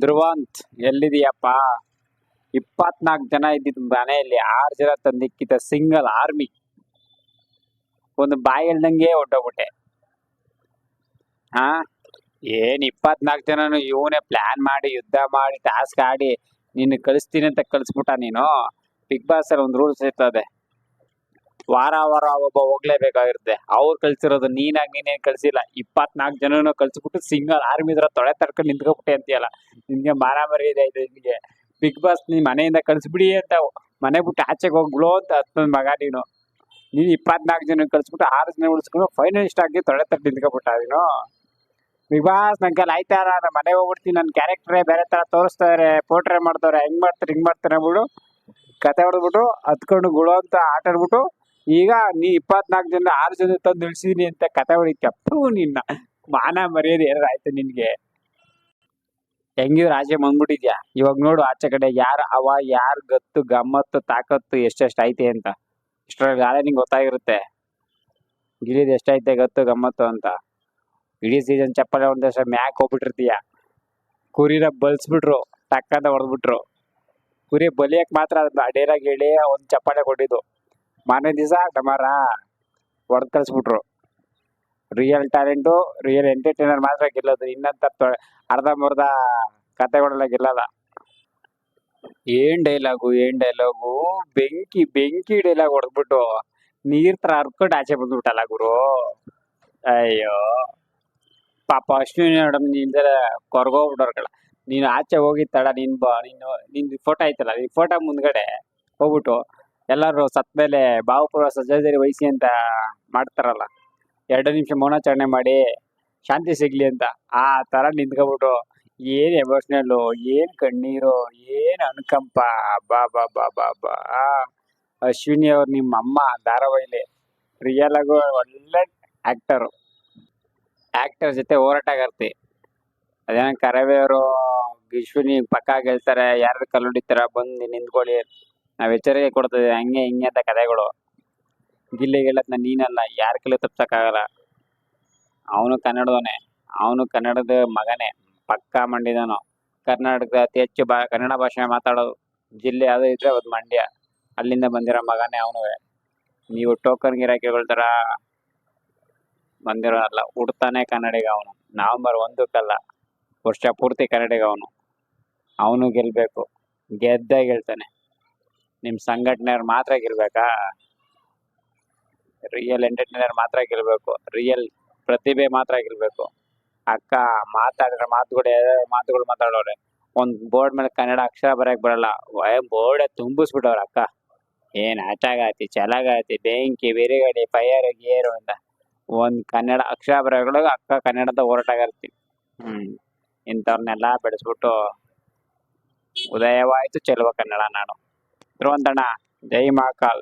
ಧ್ರುವಂತ್ ಎಲ್ಲಿದೆಯಪ್ಪ ಇಪ್ಪತ್ನಾಲ್ಕು ಜನ ಇದ್ದಿದ್ ಮನೆಯಲ್ಲಿ, ಆರು ಜನ ತಂದಿಕ್ಕಿದ್ದ ಸಿಂಗಲ್ ಆರ್ಮಿ. ಒಂದು ಬಾಯಿ ಹೇಳ್ದಂಗೆ ಹೊಟ್ಟೋಗ್ಬಿಟ್ಟೆ ಹಾ? ಏನ್ ಇಪ್ಪತ್ನಾಲ್ಕು ಜನನು ಇವನೇ ಪ್ಲಾನ್ ಮಾಡಿ, ಯುದ್ಧ ಮಾಡಿ ಟಾಸ್ಕ್ ಆಡಿ, ನಿನ್ನ ಕಳಿಸ್ತೀನಿ ಅಂತ ಕಳಿಸ್ಬಿಟ್ಟ ನೀನು. ಬಿಗ್ ಬಾಸ್ ಅಲ್ಲಿ ಒಂದು ರೂಲ್ಸ್ ಇರ್ತದೆ. ವಾರ ವಾರ ಒಬ್ಬ ಹೋಗ್ಲೇಬೇಕಾಗಿರುತ್ತೆ. ಅವ್ರು ಕಳ್ಸಿರೋದು, ನೀನಾಗಿ ನೀನೇನ್ ಕಳ್ಸಿಲ್ಲ. ಇಪ್ಪತ್ನಾಲ್ಕು ಜನನು ಕಳ್ಸಿಬಿಟ್ಟು ಸಿಂಗಲ್ ಆರ್ಮಿ ಇದ್ರ ತೊಳೆ ತಡ್ಕೊಂಡು ನಿಂತ್ಕೊಬಿಟ್ಟೆ ಅಂತೀಯಲ್ಲ. ನಿನ್ಗೆ ಮಾರ ಮರಿ ಇದೆ ನಿನ್ಗೆ. ಬಿಗ್ ಬಾಸ್ ನೀನ್ ಮನೆಯಿಂದ ಕಳ್ಸಿಬಿಡಿ ಅಂತ ಮನೆ ಬಿಟ್ಟು ಆಚೆಗೆ ಹೋಗ್ಬಿಡು ಅಂತ ಹತ್ತೊಂದು ಮಗ ನೀನು. ನೀನು ಇಪ್ಪತ್ನಾಲ್ಕು ಜನ ಕಳ್ಸಿಬಿಟ್ಟು ಆರು ಜನ ಉಳಿಸ್ಕೊಂಡು ಫೈನಲಿಸ್ಟ್ ಆಗಿ ತೊಳೆ ತಟ್ಟು ನಿಂತ್ಕೊಬಿಟ್ಟ ನೀನು. ಬಿಗ್ ಬಾಸ್ ನಂಗೆ ಆಯ್ತಾರ ನಾನು ಮನೆಗೆ ಹೋಗ್ಬಿಡ್ತೀನಿ. ನನ್ನ ಕ್ಯಾರೆಕ್ಟ್ರೇ ಬೇರೆ ತರ ತೋರಿಸ್ತಾರೆ ಪೋಟ್ರೆ ಮಾಡ್ತಾರೆ, ಹೆಂಗ್ ಮಾಡ್ತಾರೆ, ಹಿಂಗ್ ಮಾಡ್ತಾರೆ ಅಂದ್ಬಿಟ್ಟು ಕತೆ ಹೊಡೆದ್ಬಿಟ್ಟು ಹತ್ಕೊಂಡು ಗುಳೋ ಅಂತ ಆಟ ಆಡ್ಬಿಟ್ಟು ಈಗ ನೀ ಇಪ್ಪತ್ನಾಲ್ಕು ಜನ ಆರು ಜನ ತಂದು ಇಳಿಸಿದೀನಿ ಅಂತ ಕತೆ ಹೊಡಿತಪ್ಪು ನಿನ್ನ. ಮಾನ ಮರ್ಯಾದೆ ಏನಾರ ಆಯ್ತು ನಿನ್ಗೆ? ಹೆಂಗಿದ್ರು ಆಚೆ ಬಂದ್ಬಿಟ್ಟಿದ್ಯಾ? ಇವಾಗ ನೋಡು ಆಚೆ ಕಡೆ ಯಾರು ಅವ, ಯಾರು ಗತ್ತು, ಗಮ್ಮತ್ತು, ತಾಕತ್ತು ಎಷ್ಟೆಷ್ಟು ಐತೆ ಅಂತ. ಇಷ್ಟರಲ್ಲಿ ಗಾಳೆ ನಿಂಗೆ ಗೊತ್ತಾಗಿರುತ್ತೆ. ಗಿಳಿದ್ ಎಷ್ಟೈತೆ ಗತ್ತು, ಗಮ್ಮತ್ತು ಅಂತ. ಇಡೀ ಸೀಸನ್ ಚಪ್ಪಲಿ ಒಂದಷ್ಟು ಮ್ಯಾಕ್ ಹೋಗ್ಬಿಟ್ಟಿರ್ತೀಯ? ಕುರಿನ ಬಲ್ಸ್ಬಿಟ್ರು ಟಕ್ಕಂತ ಹೊಡೆದ್ಬಿಟ್ರು. ಕುರಿ ಬಲಿಯಕ್ಕೆ ಮಾತ್ರ ಅಡೇರಾಗಿ ಹೇಳಿ ಒಂದು ಚಪ್ಪಾಳೆ ಕೊಟ್ಟಿದ್ದು. ಮಾರನೇ ದಿವಸ ಡಮಾರ ಹೊಡೆದ್ ಕಳಿಸ್ಬಿಟ್ರು. ರಿಯಲ್ ಟ್ಯಾಲೆಂಟು ರಿಯಲ್ ಎಂಟರ್ಟೈನರ್ ಮಾತ್ರ ಗೆಲ್ಲೋದು. ಇನ್ನಂತ ಅರ್ಧ ಅರ್ಧಂಬರ್ಧ ಕತೆಗಳೆಲ್ಲ ಗೆಲ್ಲಲ್ಲ. ಏನ್ ಡೈಲಾಗು ಏನ್ ಡೈಲಾಗು ಬೆಂಕಿ ಬೆಂಕಿ ಡೈಲಾಗ್ ಹೊಡೆದ್ಬಿಟ್ಟು ನೀರ್ ತರ ಹರ್ಕೊಂಡು ಆಚೆ ಬಂದ್ಬಿಟ್ಟಲ್ಲ ಗುರು. ಅಯ್ಯೋ. ಪಾಪ ಅಶ್ವಿನಿ ಮೇಡಮ್ನಿಂದ ಕೊರ್ಗೋಗ್ಬಿಟ್ಟವ್ರಗಳ ನೀನು ಆಚೆ ಹೋಗಿ ತಡ ನೀನ್ ಬಾ ನೀನು ನಿನ್ ಫೋಟೋ ಆಯ್ತಲ್ಲ, ನಿನ್ ಫೋಟೋ ಮುಂದ್ಗಡೆ ಹೋಗ್ಬಿಟ್ಟು ಎಲ್ಲರೂ ಸತ್ ಮೇಲೆ ಭಾವಪೂರ್ವ ಸಜ್ಜಾದೇರಿ ವಹಿಸಿ ಅಂತ ಮಾಡ್ತಾರಲ್ಲ. ಎರಡು ನಿಮಿಷ ಮೌನಾಚರಣೆ ಮಾಡಿ ಶಾಂತಿ ಸಿಗ್ಲಿ ಅಂತ ಆ ತರ ನಿಂತ್ಕೊಬಿಟ್ಟು ಏನ್ ಎಮೋಷನಲ್ಲು ಏನ್ ಕಣ್ಣೀರು, ಏನ್ ಅನುಕಂಪ, ಬಾ ಬಾ ಬಾ ಬಾ ಬಾ. ಅಶ್ವಿನಿ ಅವ್ರು ನಿಮ್ಮ ಅಮ್ಮ ಧಾರಾವಾಹಿಲಿ ರಿಯಲ್ ಆಗು ಒಳ್ಳೆ ಆ್ಯಕ್ಟರು ಆಕ್ಟರ್ ಜೊತೆ ಹೋರಾಟಗಾರ್ತಿ ಅದೇನ ಕರವೇ ಅವರು, ಅಶ್ವಿನಿ ಪಕ್ಕ ಗೆಲ್ತಾರೆ ಯಾರು ಕಲ್ಲು ಹೊಡಿತಾರ ಬಂದು ನಿಂತ್ಕೊಳ್ಳಿ ನಾವ್ ಎಚ್ಚರಿಕೆ ಕೊಡ್ತದೆ ಹಂಗೆ ಹಿಂಗೆ ಅಂತ ಕಥೆಗಳು ಗಿಲ್ಲಿ ಗೆಲ್ಲತ್ನ ನೀನಲ್ಲ ಯಾರ ಕೈಲೂ ತಪ್ಸಕ್ಕಾಗಲ್ಲ. ಅವನು ಕನ್ನಡದವನೇ ಅವನು ಕನ್ನಡದ ಮಗನೇ, ಪಕ್ಕ ಮಂಡ್ಯದವನು ಕರ್ನಾಟಕದ ಅತಿ ಹೆಚ್ಚು ಬಾ, ಕನ್ನಡ ಭಾಷೆ ಮಾತಾಡೋದು. ಜಿಲ್ಲೆ ಅದು ಇದ್ರೆ ಅದು ಮಂಡ್ಯ. ಅಲ್ಲಿಂದ ಬಂದಿರೋ ಮಗನೇ ಅವನು ನೀವು ಟೋಕನ್ ಗಿರಾಕಿಗಳ ಥರ ಬಂದಿರೋ ಅಲ್ಲ ಹುಡ್ತಾನೆ ಕನ್ನಡಿಗ ಅವನು. ನವೆಂಬರ್ ಒಂದಕ್ಕಲ್ಲ, ವರ್ಷ ಪೂರ್ತಿ ಕನ್ನಡಿಗ ಅವನು. ಅವನು ಗೆಲ್ಬೇಕು. ಗೆದ್ದೇ ಗೆಲ್ತಾನೆ. ನಿಮ್ ಸಂಘಟನೆಯವ್ರು ಮಾತ್ರ ಗೆಲ್ಬೇಕಾ ರಿಯಲ್ ಎಂಟರ್ಟೈನರ್ ಮಾತ್ರ ಗೆಲ್ಬೇಕು ರಿಯಲ್ ಪ್ರತಿಭೆ ಮಾತ್ರ ಗೆಲ್ಬೇಕು ಅಕ್ಕ, ಮಾತಾಡಿದ್ರೆ ಮಾತುಗಳು ಮಾತುಗಳು ಮಾತಾಡೋರೆ. ಒಂದು ಬೋರ್ಡ್ ಮೇಲೆ ಕನ್ನಡ ಅಕ್ಷರ ಬರೆಯಕ್ ಬರಲ್ಲ. ಬೋರ್ಡ್ ತುಂಬಿಸ್ಬಿಟ್ಟವ್ರ ಅಕ್ಕ. ಏನ್ ಆಚಾಗಾತಿ ಚಲಾಗತಿ, ಬೆಂಕಿ ಬಿರಿಗಡಿ ಫೈರ್ ಗೇರು ಅಂತ ಒಂದ್ ಕನ್ನಡ ಅಕ್ಷರ ಬರೆಯೊಳಗ ಅಕ್ಕ ಕನ್ನಡದ ಹೋರಾಟಗಾರ್ತಿ ಹ್ಮ್. ಇಂಥವ್ರನ್ನೆಲ್ಲ ಬೆಳೆಸ್ಬಿಟ್ಟು ಉದಯವಾಯ್ತು ಚೆಲುವ ಕನ್ನಡ ನಾಡು திருவந்தனா ஜெய் மாக்கால்